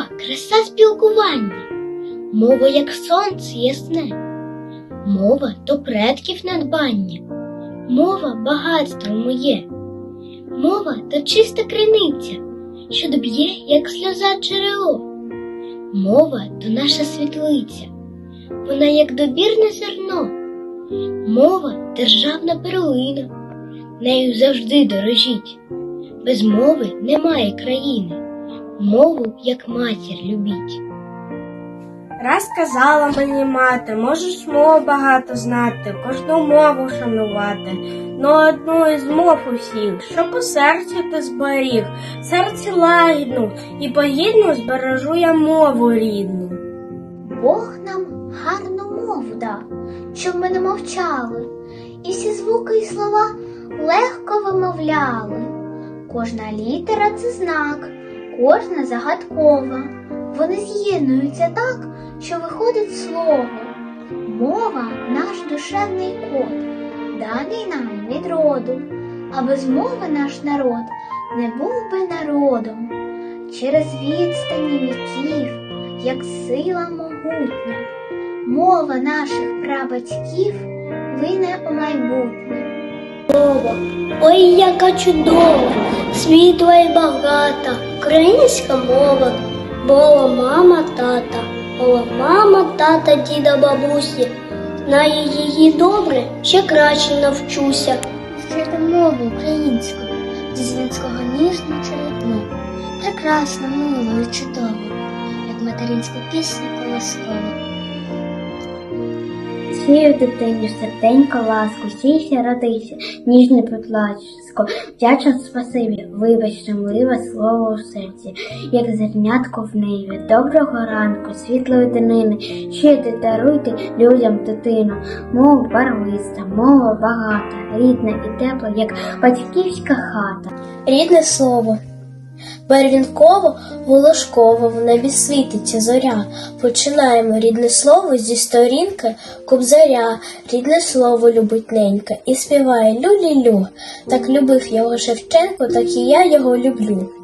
краса спілкування, мова як сонце ясне, мова то предків надбання, мова багатство моє, мова то чиста криниця, що доб'є, як сльоза джерело. Мова то наша світлиця, вона як добірне зерно, мова державна перлина, нею завжди дорожіть. Без мови немає країни, мову як матір любіть. Раз казала мені мати, можеш мов багато знати, кожну мову шанувати, но одну із мов усіх, що по серцю ти зберіг, серці лагідну, і погідну збережу я мову рідну. Бог нам гарну мову дав, щоб ми не мовчали, і всі звуки і слова легко вимовляли. Кожна літера це знак, кожна загадкова. Вони з'єднуються так, що виходить слово. Мова наш душевний код, даний нам від роду, а без мови наш народ не був би народом. Через відстані віків, як сила могутня, мова наших прабатьків вине у майбутнє. Ой, яка чудова, світла і багата, українська мова, мова мама, тата, мова мама, тата, діда, бабусі. Знаю її добре, ще краще навчуся. Вчити мову українську, зі дзвінського ніжно чередну, прекрасна мова і чудова, як материнська пісня колоскова. Сію дитині серденько ласку, сійся, родися, ніжне приплачсько, вдячна спасибі, вибач щемливе слово у серці, як зернятко в ниві, доброго ранку, світлої днини, щити даруйте людям дитину, мова барвиста, мова багата, рідна і тепла, як батьківська хата. Рідне слово. Барвінково, волошково в небі світиться зоря. Починаємо рідне слово зі сторінки кобзаря. Рідне слово любить ненька і співає лю-лі-лю. Так любив його Шевченко, так і я його люблю.